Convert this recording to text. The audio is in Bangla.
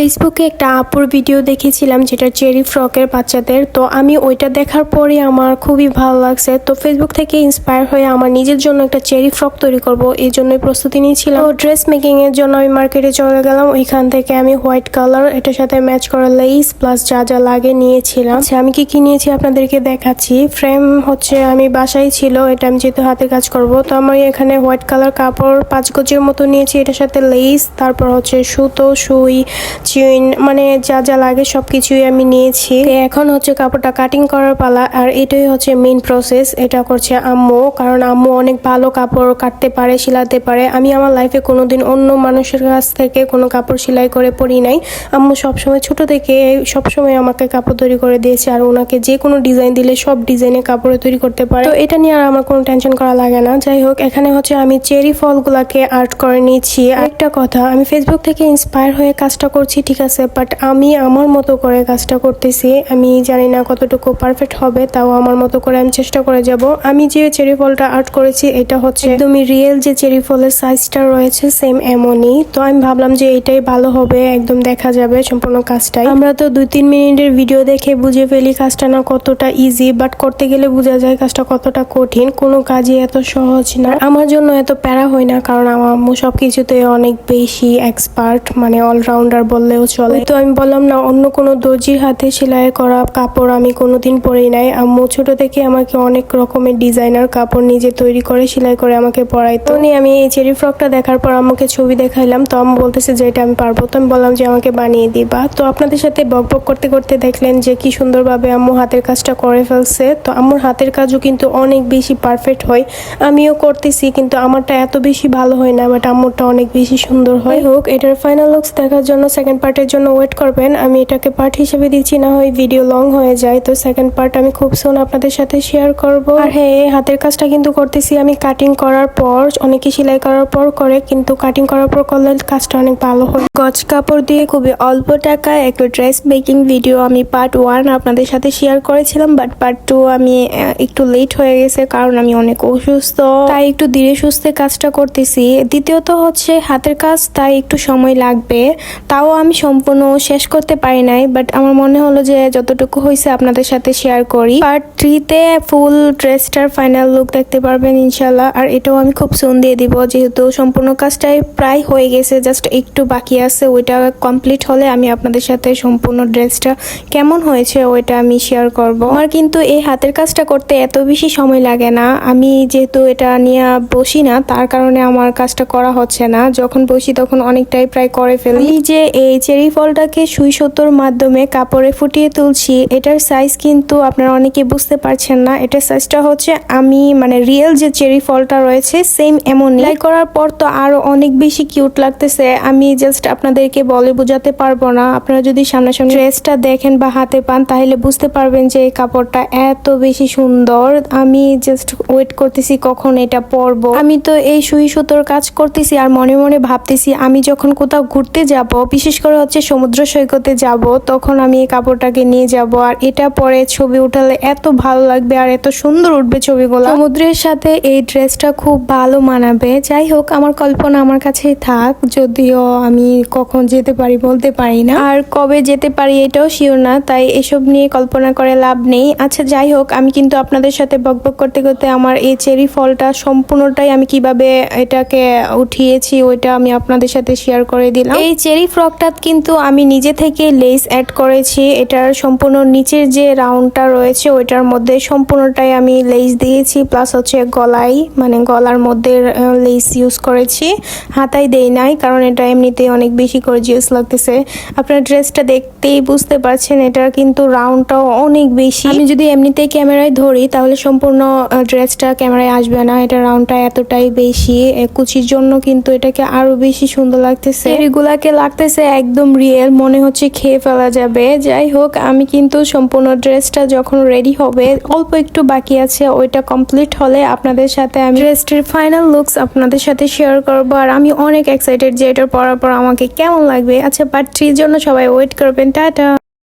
ফেসবুকে একটা আপুর ভিডিও দেখেছিলাম, যেটা চেরি ফ্রকের বাচ্চাদের। তো আমি ওইটা দেখার পরে আমার খুবই ভালো লাগছে। তো ফেসবুক থেকে ইন্সপায়ার হয়ে আমার নিজের জন্য একটা চেরি ফ্রক তৈরি করব। এই জন্যই প্রস্তুতি নিয়েছিলাম। তো ড্রেস মেকিং এর জন্য আমি মার্কেটে চলে গেলাম। ওইখান থেকে আমি হোয়াইট কালার এটার সাথে ম্যাচ করা লেস প্লাস যা যা লাগে নিয়েছিলাম। আচ্ছা আমি কি কি নিয়েছি আপনাদেরকে দেখাচ্ছি? ফ্রেম হচ্ছে, আমি বাসায় ছিল, এটা আমি যেহেতু হাতে কাজ করব, তো আমি এখানে হোয়াইট কালার কাপড় পাঁচ গজের মতো নিয়েছি। এটার সাথে লেস তারপর হচ্ছে সুতো, সুই চিন মানে যা যা লাগে সব কিছুই আমি নিয়েছি। এখন হচ্ছে কাপড়টা কাটিং করার পালা, আর এটাই হচ্ছে মেইন প্রসেস এটা করছে আম্মু। কারণ আম্মু অনেক ভালো কাপড় কাটতে পারে সেলাতে পারে। আমি আমার লাইফে কোনোদিন অন্য মানুষের কাছ থেকে কোনো কাপড় সেলাই করে পরি নাই। আম্মু সবসময় ছোট থেকে সবসময় আমাকে কাপড় তৈরি করে দিয়েছে, আর ওনাকে যে কোনো ডিজাইন দিলে সব ডিজাইনে কাপড়ে তৈরি করতে পারে। তো এটা নিয়ে আর আমার কোনো টেনশন করা লাগে না। যাই হোক, এখানে হচ্ছে আমি চেরি ফলগুলাকে আর্ট করে নিয়েছি। আরেকটা কথা, আমি ফেসবুক থেকে ইন্সপায়ার হয়ে কাজটা করছি ঠিক আছে বাট আমি আমার মতো করে কাজটা করতেছি। আমি জানি না কতটুকু পারফেক্ট হবে, তাও আমার মতো করে আমি চেষ্টা করে যাব। আমি যে চেরি ফলটা আর্ট করেছি, এটা হচ্ছে একদমই রিয়েল যে চেরি ফলের সাইজটা রয়েছে সেম এমনই। তো আমি ভাবলাম যে এটাই ভালো হবে, একদম দেখা যাবে সম্পূর্ণ কাজটাই। আমরা তো দুই তিন মিনিটের ভিডিও দেখে বুঝে ফেলি কাজটা না কতটা ইজি বাট করতে গেলে বোঝা যায় কাজটা কতটা কঠিন। কোনো কাজই এত সহজ না। আমার জন্য এত প্যারা হয় না, কারণ আমার আম্মু সবকিছুতে অনেক বেশি এক্সপার্ট মানে অলরাউন্ডার বললেও চলে। তো আমি বললাম, না, অন্য কোনো দর্জির হাতে সেলাই করা কাপড় আমি কোনোদিন পরেই নাই। আম্মু ছোট থেকে আমাকে অনেক রকমের ডিজাইনার কাপড় নিজে তৈরি করে, সেলাই করে আমাকে পরাইতো উনি, আমি এই চেরি ফ্রকটা দেখার পর আমাকে ছবি দেখাইলাম। তো আম্মু বলতেছে যে, এটা আমি পারব। তো আমি বললাম যে, আমাকে বানিয়ে দিবা। তো আপনাদের সাথে বক বক করতে করতে দেখলেন যে, কি সুন্দরভাবে আম্মু হাতের কাজটা করে ফেলছে। তো আম্মুর হাতের কাজও কিন্তু অনেক বেশি পারফেক্ট হয়। আমিও করতেছি, কিন্তু আমারটা এত বেশি ভালো হয় না, বাট আম্মুরটা অনেক বেশি সুন্দর হয়। হোক, এটার ফাইনাল লুকস দেখার জন্য সেকেন্ড পার্টের জন্য ওয়েট করবেন। আমি এটাকে পার্ট হিসেবে দিচ্ছি, না হয় ভিডিও লং হয়ে যায়। তো সেকেন্ড পার্ট আমি খুব সুন আপনাদের সাথে শেয়ার করব। আর হ্যাঁ এই হাতের কাজটা কিন্তু করতেছি আমি কাটিং করার পর। অনেকে সেলাই করার পর করে, কিন্তু কাটিং করার পর করলে কাজটা অনেক ভালো হয়। গজ কাপড় দিয়ে খুবই অল্প টাকায় একটা ড্রেস মেকিং ভিডিও আমি পার্ট ওয়ান আপনাদের সাথে শেয়ার করেছিলাম বাট পার্ট টু আমি একটু লেট হয়ে গেছে কারণ আমি অনেক অসুস্থ। তাই একটু ধীরে সুস্থে কাজটা করতেছি। দ্বিতীয়ত হচ্ছে হাতের কাজ, তাই একটু সময় লাগবে। তাও আমি সম্পূর্ণ শেষ করতে পারি নাই বাট আমার মনে হলো যে যতটুকু হয়েছে আপনাদের সাথে শেয়ার করি। পার্ট থ্রিতে ফুল ড্রেসটার ফাইনাল লুক দেখতে পারবেন ইনশাল্লাহ আর এটাও আমি খুব সুন দিয়ে দিব, যেহেতু সম্পূর্ণ কাজটাই প্রায় হয়ে গেছে জাস্ট একটু বাকি আছে, ওইটা কমপ্লিট হলে আমি আপনাদের সাথে সম্পূর্ণ ড্রেসটা কেমন হয়েছে ওইটা আমি শেয়ার করব। আমার কিন্তু এই হাতের কাজটা করতে এত বেশি সময় লাগে না, আমি যেহেতু এটা নিয়ে বসি না, তার কারণে আমার কাজটা করা হচ্ছে না, যখন বসি তখন অনেকটাই প্রায় করে ফেলি। যে এই চেরি ফলটাকে সুই সুতোর মাধ্যমে কাপড়ে ফুটিয়ে তুলছি। এটার সাইজ কিন্তু আপনারা অনেকে বুঝতে পারছেন না। এটার সাইজটা হচ্ছে আমি মানে রিয়েল যে চেরি ফলটা রয়েছে সেম এমন লাই করার পর তো আরও অনেক বেশি কিউট লাগতেছে। আমি জাস্ট আপনাদেরকে বলে বোঝাতে পারব না। আপনারা যদি সামনাসামনি ড্রেসটা দেখেন বা হাতে পান, তাহলে বুঝতে পারবেন যে এই কাপড়টা এত বেশি সুন্দর। আমি জাস্ট ওয়েট করতেছি কখন এটা পরবো। আমি তো এই সুই সুতোর কাজ করতেছি আর মনে মনে ভাবতেছি আমি যখন কোথাও ঘুরতে যাব, বিশেষ করে হচ্ছে সমুদ্র সৈকতে যাব, তখন আমি এই কাপড়টাকে নিয়ে যাব। আর এটা পরে ছবি উঠালে এত ভালো লাগবে আর এত সুন্দর উঠবে ছবিগুলো। সমুদ্রের সাথে এই ড্রেসটা খুব ভালো মানাবে। যাই হোক, আমার কল্পনা আমার কাছেই থাক, যদিও আমি কখন যেতে পারি বলতে পারি না। আর কবে যেতে পারি এটাও শিওর না, তাই এসব নিয়ে কল্পনা করে লাভ নেই। আচ্ছা যাই হোক, আমি কিন্তু আপনাদের সাথে বকবক করতে করতে আমার এই চেরি ফলটা সম্পূর্ণটাই আমি কীভাবে এটাকে উঠিয়েছি, ওইটা আমি আপনাদের সাথে শেয়ার করে দিলাম। এই চেরি ফ্রকটা কিন্তু আমি নিজে থেকে লেস অ্যাড করেছি। এটার সম্পূর্ণ নিচের যে রাউন্ডটা রয়েছে, ওইটার মধ্যে সম্পূর্ণটাই আমি লেস দিয়েছি প্লাস হচ্ছে গলায় মানে গলার মধ্যে লেস ইউজ করেছি। হাতায় দেই নাই, কারণ এটা এমনিতেই অনেক বেশি করে জিউস লাগতেছে। আপনার ড্রেসটা দেখতেই বুঝতে পারছেন এটা কিন্তু রাউন্ডটাও অনেক বেশি। আমি যদি এমনিতেই ক্যামেরায় ধরি, তাহলে সম্পূর্ণ ড্রেসটা ক্যামেরায় আসবে না। এটা রাউন্ডটা এতটাই বেশি কুচির জন্য কিন্তু এটাকে আরও বেশি সুন্দর লাগতেছে। এগুলাকে লাগতেছে একদম রিয়েল মনে হচ্ছে খেয়ে ফেলা যাবে। যাই হোক, আমি কিন্তু সম্পূর্ণ ড্রেসটা যখন রেডি হবে, অল্প একটু বাকি আছে, ওইটা কমপ্লিট হলে আপনাদের সাথে আমি ড্রেসটির ফাইনাল লুকস আপনাদের সাথে শেয়ার করব। আর আমি অনেক এক্সাইটেড যে এটার পরার পর আমাকে কেমন লাগবে। আচ্ছা পার্ট থ্রির জন্য সবাই ওয়েট করবেন। টাটা!